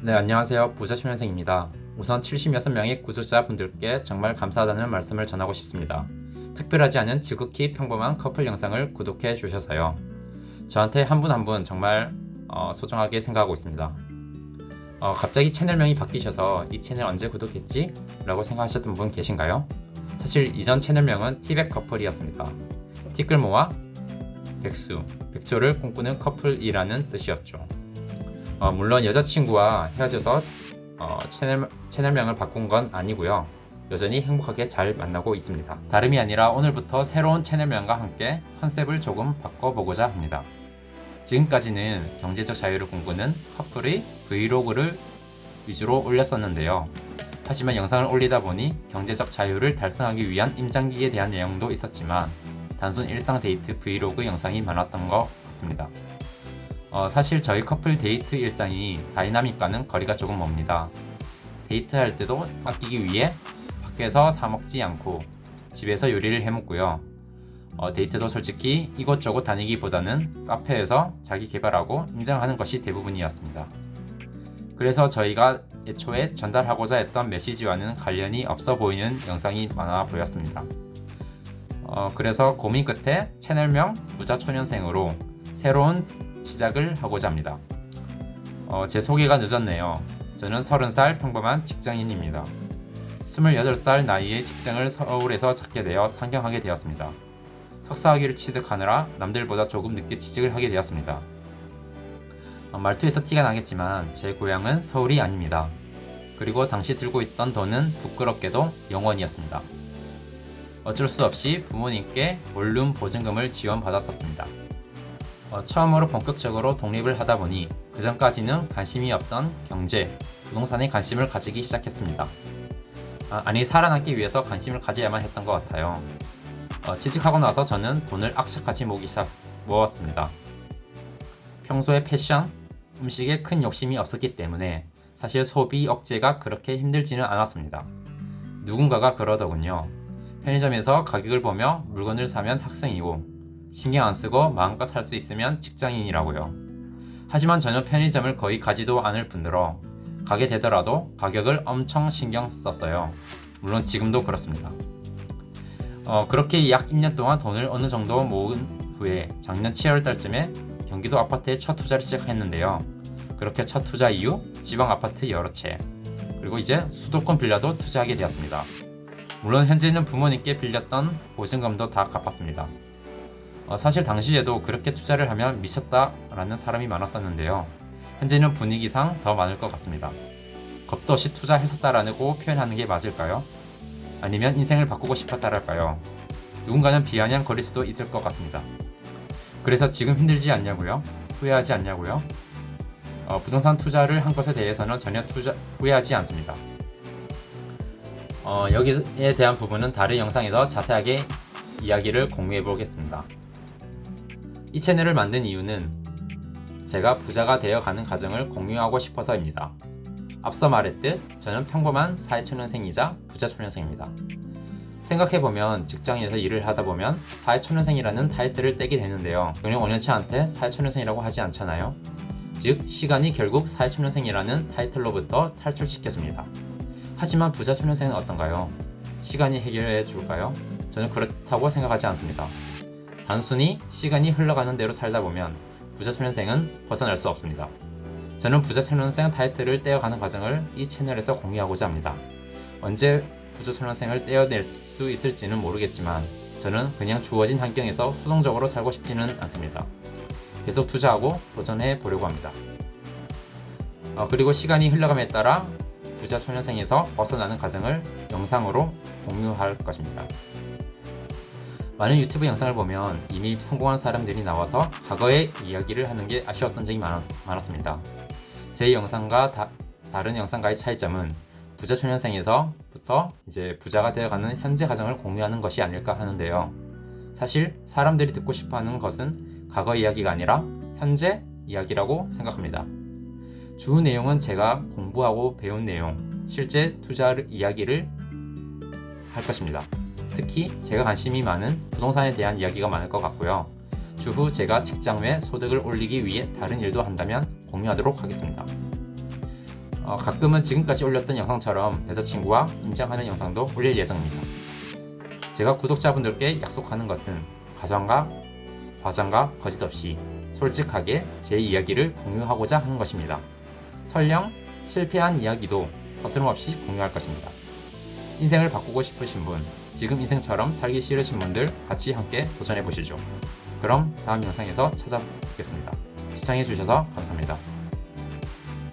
네, 안녕하세요. 부자 초년생입니다. 우선 76명의 구독자분들께 정말 감사하다는 말씀을 전하고 싶습니다. 특별하지 않은 지극히 평범한 커플 영상을 구독해 주셔서요. 저한테 한분 한 분 정말 어, 소중하게 생각하고 있습니다. 어, 갑자기 채널명이 바뀌셔서 이 채널 언제 구독했지? 라고 생각하셨던 분 계신가요? 사실 이전 채널명은 티백 커플이었습니다. 티끌모아 백수, 백조를 꿈꾸는 커플이라는 뜻이었죠. 어, 물론 여자친구와 헤어져서 어, 채널, 채널명을 바꾼 건 아니고요. 여전히 행복하게 잘 만나고 있습니다. 다름이 아니라 오늘부터 새로운 채널명과 함께 컨셉을 조금 바꿔보고자 합니다. 지금까지는 경제적 자유를 꿈꾸는 커플의 브이로그를 위주로 올렸었는데요. 하지만 영상을 올리다 보니 경제적 자유를 달성하기 위한 임장기에 대한 내용도 있었지만 단순 일상 데이트 브이로그 영상이 많았던 것 같습니다. 어, 사실 저희 커플 데이트 일상이 다이나믹과는 거리가 조금 멉니다. 데이트할 때도 아끼기 위해 밖에서 사 먹지 않고 집에서 요리를 해 먹고요. 어, 데이트도 솔직히 이곳저곳 다니기보다는 카페에서 자기 개발하고 임장하는 것이 대부분이었습니다. 그래서 저희가 애초에 전달하고자 했던 메시지와는 관련이 없어 보이는 영상이 많아 보였습니다. 어, 그래서 고민 끝에 채널명 부자 초년생으로 새로운 시작을 하고자 합니다. 어, 제 소개가 늦었네요. 저는 30살 평범한 직장인입니다. 28살 나이에 직장을 서울에서 찾게 되어 상경하게 되었습니다. 석사학위를 취득하느라 남들보다 조금 늦게 취직을 하게 되었습니다. 어, 말투에서 티가 나겠지만 제 고향은 서울이 아닙니다. 그리고 당시 들고 있던 돈은 부끄럽게도 0원이었습니다. 어쩔 수 없이 부모님께 원룸 보증금을 지원받았었습니다. 어, 처음으로 본격적으로 독립을 하다 보니 그 전까지는 관심이 없던 경제, 부동산에 관심을 가지기 시작했습니다. 아, 니 살아남기 위해서 관심을 가져야만 했던 것 같아요. 어, 취직하고 나서 저는 돈을 악착같이 모기 시작 모았습니다. 평소에 패션, 음식에 큰 욕심이 없었기 때문에 사실 소비 억제가 그렇게 힘들지는 않았습니다. 누군가가 그러더군요. 편의점에서 가격을 보며 물건을 사면 학생이고 신경 안 쓰고 마음껏 살 수 있으면 직장인이라고요. 하지만 저는 편의점을 거의 가지도 않을 뿐더러 가게 되더라도 가격을 엄청 신경 썼어요. 물론 지금도 그렇습니다. 어, 그렇게 약 1년 동안 돈을 어느 정도 모은 후에 작년 7월 달쯤에 경기도 아파트에 첫 투자를 시작했는데요. 그렇게 첫 투자 이후 지방 아파트 여러 채 그리고 이제 수도권 빌라도 투자하게 되었습니다. 물론 현재는 부모님께 빌렸던 보증금도 다 갚았습니다. 어, 사실 당시에도 그렇게 투자를 하면 미쳤다라는 사람이 많았었는데요. 현재는 분위기상 더 많을 것 같습니다. 겁도 없이 투자했었다라고 표현하는 게 맞을까요? 아니면 인생을 바꾸고 싶었다랄까요? 누군가는 비아냥거릴 수도 있을 것 같습니다. 그래서 지금 힘들지 않냐고요? 후회하지 않냐고요? 어, 부동산 투자를 한 것에 대해서는 전혀 투자, 후회하지 않습니다. 어, 여기에 대한 부분은 다른 영상에서 자세하게 이야기를 공유해 보겠습니다. 이 채널을 만든 이유는 제가 부자가 되어 가는 과정을 공유하고 싶어서입니다. 앞서 말했듯 저는 평범한 사회초년생이자 부자초년생입니다. 생각해보면 직장에서 일을 하다 보면 사회초년생이라는 타이틀을 떼게 되는데요. 경력 5년차 한테 사회초년생이라고 하지 않잖아요. 즉 시간이 결국 사회초년생이라는 타이틀로부터 탈출시켜줍니다. 하지만 부자초년생은 어떤가요? 시간이 해결해 줄까요? 저는 그렇다고 생각하지 않습니다. 단순히 시간이 흘러가는 대로 살다 보면 부자초년생은 벗어날 수 없습니다. 저는 부자초년생 타이틀을 떼어가는 과정을 이 채널에서 공유하고자 합니다. 언제 부자초년생을 떼어낼 수 있을지는 모르겠지만 저는 그냥 주어진 환경에서 수동적으로 살고 싶지는 않습니다. 계속 투자하고 도전해 보려고 합니다. 어, 그리고 시간이 흘러감에 따라 부자 초년생에서 벗어나는 과정을 영상으로 공유할 것입니다. 많은 유튜브 영상을 보면 이미 성공한 사람들이 나와서 과거의 이야기를 하는 게 아쉬웠던 적이 많았, 많았습니다. 제 영상과 다, 다른 영상과의 차이점은 부자 초년생에서부터 이제 부자가 되어가는 현재 과정을 공유하는 것이 아닐까 하는데요. 사실 사람들이 듣고 싶어 하는 것은 과거 이야기가 아니라 현재 이야기라고 생각합니다. 주 내용은 제가 공부하고 배운 내용, 실제 투자 이야기를 할 것입니다. 특히 제가 관심이 많은 부동산에 대한 이야기가 많을 것 같고요. 추후 제가 직장 외 소득을 올리기 위해 다른 일도 한다면 공유하도록 하겠습니다. 어, 가끔은 지금까지 올렸던 영상처럼 여자친구와 임장하는 영상도 올릴 예정입니다. 제가 구독자분들께 약속하는 것은 가정과 과장과 거짓 없이 솔직하게 제 이야기를 공유하고자 하는 것입니다. 설령 실패한 이야기도 서스럼없이 공유할 것입니다. 인생을 바꾸고 싶으신 분, 지금 인생처럼 살기 싫으신 분들 같이 함께 도전해 보시죠. 그럼 다음 영상에서 찾아뵙겠습니다. 시청해 주셔서 감사합니다.